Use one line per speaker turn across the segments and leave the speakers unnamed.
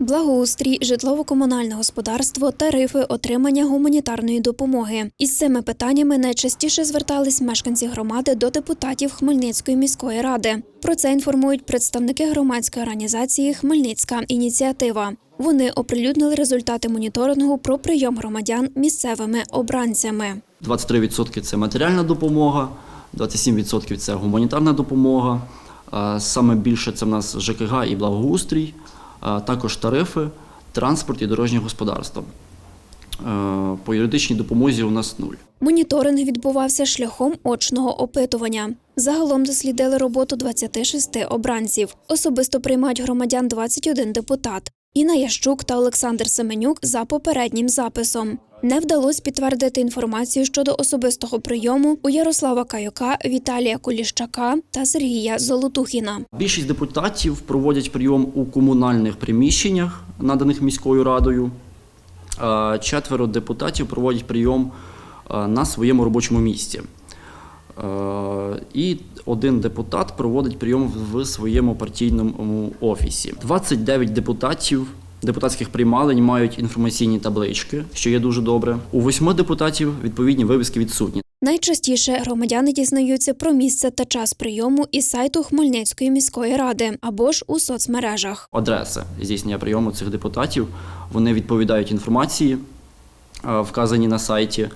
Благоустрій, житлово-комунальне господарство, тарифи, отримання гуманітарної допомоги. Із цими питаннями найчастіше звертались мешканці громади до депутатів Хмельницької міської ради. Про це інформують представники громадської організації Хмельницька ініціатива. Вони оприлюднили результати моніторингу про прийом громадян місцевими обранцями.
23% це матеріальна допомога, 27% це гуманітарна допомога. Саме більше це в нас ЖКГ і благоустрій, також тарифи, транспорт і дорожнє господарство. Е, По юридичній допомозі у нас нуль.
Моніторинг відбувався шляхом очного опитування. Загалом дослідили роботу 26 обранців. Особисто приймають громадян 21 депутат. Інна Ящук та Олександр Семенюк за попереднім записом. Не вдалося підтвердити інформацію щодо особистого прийому у Ярослава Каюка, Віталія Куліщака та Сергія Золотухіна.
Більшість депутатів проводять прийом у комунальних приміщеннях, наданих міською радою. Е, Четверо депутатів проводять прийом е, на своєму робочому місці. Е, І один депутат проводить прийом в своєму партійному офісі. 29 депутатів депутатських приймалень мають інформаційні таблички, що є дуже добре. У восьми депутатів відповідні вивіски відсутні.
Найчастіше громадяни дізнаються про місце та час прийому із сайту Хмельницької міської ради або ж у соцмережах.
адреси здійснення прийому цих депутатів. Вони відповідають інформації, е, вказані на сайті.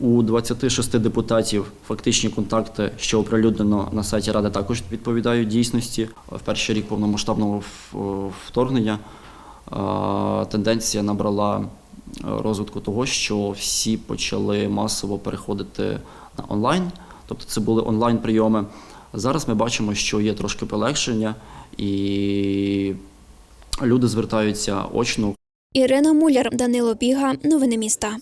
У 26 депутатів фактичні контакти, що оприлюднено на сайті Ради, також відповідають дійсності. В перший рік повномасштабного вторгнення е, тенденція набрала е, розвитку того, що всі почали масово переходити на онлайн, тобто це були онлайн прийоми. Зараз ми бачимо, що є трошки полегшення, і люди звертаються очно
Ірина Муляр, Данило Біга. Новини міста.